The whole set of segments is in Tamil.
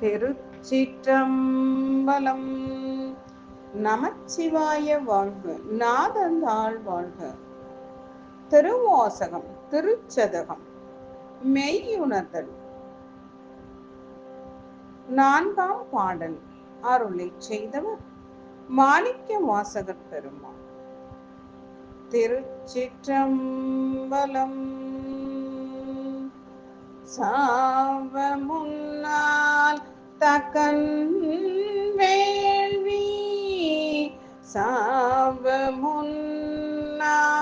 திருச்சிற்றம்பலம். நமச்சிவாய வாழ்க நாதந்தாள் வாழ்க. திருவாசகம் திருச்சதகம் மெய்யுணர்தல். நான்காம் பாடல் அருளை செய்தவர் மாணிக்க வாசகர் பெருமாள் திருச்சிற்றம்பலம். சாவ முன்னா தக்கன் வேள்வி சாவ முன்னால்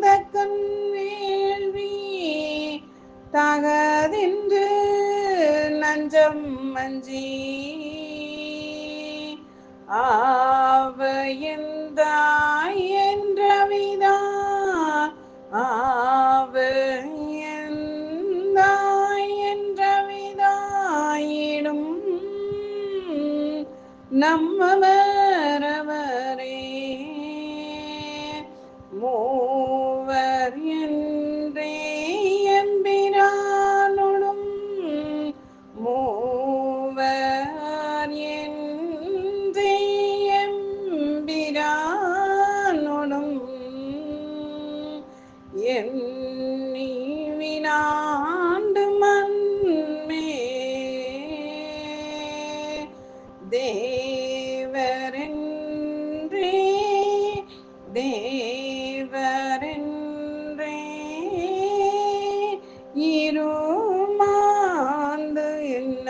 தக்கன் வேள்வி தகதின்று நஞ்சம் மஞ்சி ஆவ என்றவிதா I'm a man. திருமாந்து என்ன?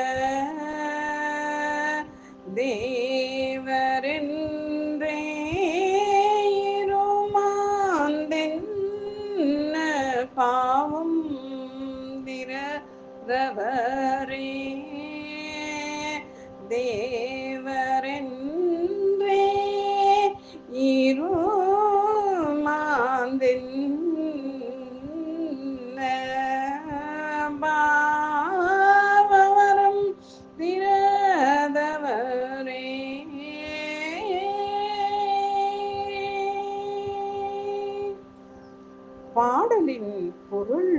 தேவரென்றே இருமாந்தென்ன பாவம் திரவரே தேவரென்றே பாடலின் பொருள்.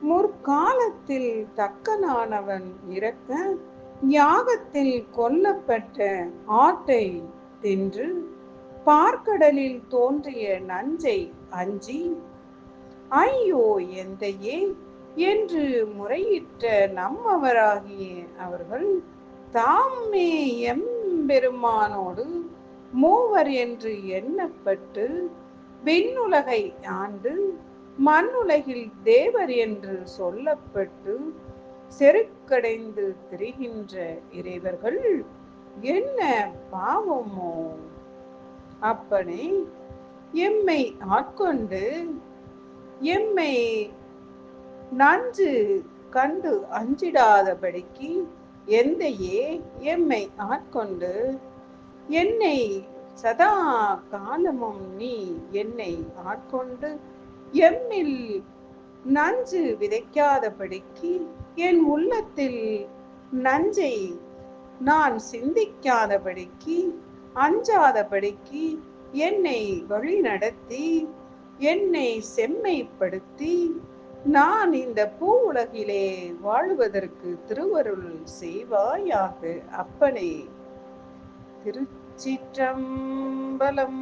முற்காலத்தில் தக்கனானவன் இறக்க யாகத்தில் கொல்லப்பட்ட ஆட்டை தின்று பார்க்கடலில் தோன்றிய நஞ்சை அஞ்சி ஐயோ எந்தையே என்று முறையிட்ட நம்மவராகிய அவர்கள் தாமே எம்பெருமானோடு மூவர் என்று எண்ணப்பட்டு விண்ணுலகை ஆண்டு மண்ணுலகில் தேவர் என்று சொல்லப்பட்டு செருக்கடைந்து திரிகின்ற இறைவர்கள் என்ன பாவமோ? அப்பனே எம்மை ஆட்கொண்டு எம்மை நன்று கண்டு அஞ்சிடாதபடிக்கு எந்தையே எம்மை ஆட்கொண்டு என்னை சதா காலமும் நீ என்னை ஆட்கொண்டு எம்மில் நஞ்சு விதைக்காதபடிக்கு என் உள்ளத்தில் நஞ்சை நான் சிந்திக்காதபடிக்கு அஞ்சாதபடிக்கு என்னை வழி நடத்தி என்னை செம்மைப்படுத்தி நான் இந்த பூ உலகிலே வாழ்வதற்கு திருவருள் செய்வாயாக அப்பனே. திருச்சிற்றம்பலம்.